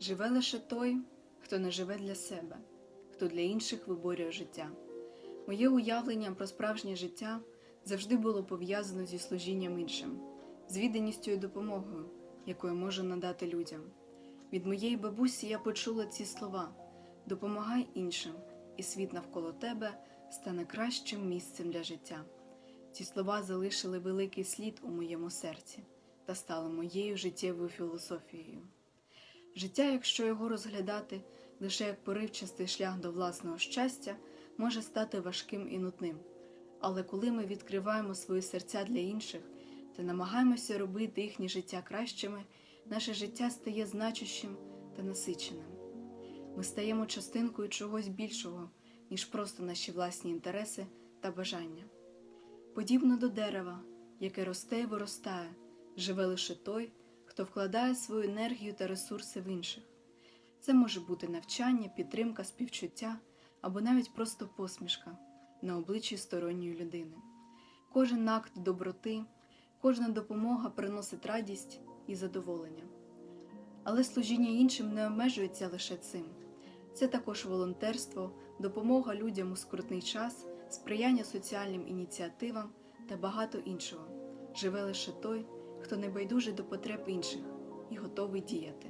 Живе лише той, хто не живе для себе, хто для інших виборює життя. Моє уявлення про справжнє життя завжди було пов'язано зі служінням іншим, з відданістю і допомогою, якою можу надати людям. Від моєї бабусі я почула ці слова: допомагай іншим, і світ навколо тебе стане кращим місцем для життя. Ці слова залишили великий слід у моєму серці та стали моєю життєвою філософією. Життя, якщо його розглядати лише як поривчастий шлях до власного щастя, може стати важким і нудним. Але коли ми відкриваємо свої серця для інших та намагаємося робити їхнє життя кращими, наше життя стає значущим та насиченим. Ми стаємо частинкою чогось більшого, ніж просто наші власні інтереси та бажання. Подібно до дерева, яке росте і виростає, живе лише той, хто вкладає свою енергію та ресурси в інших. Це може бути навчання, підтримка, співчуття або навіть просто посмішка на обличчі сторонньої людини. Кожен акт доброти, кожна допомога приносить радість і задоволення. Але служіння іншим не обмежується лише цим. Це також волонтерство, допомога людям у скрутний час, сприяння соціальним ініціативам та багато іншого. Живе лише той, хто не байдужий до потреб інших і готовий діяти.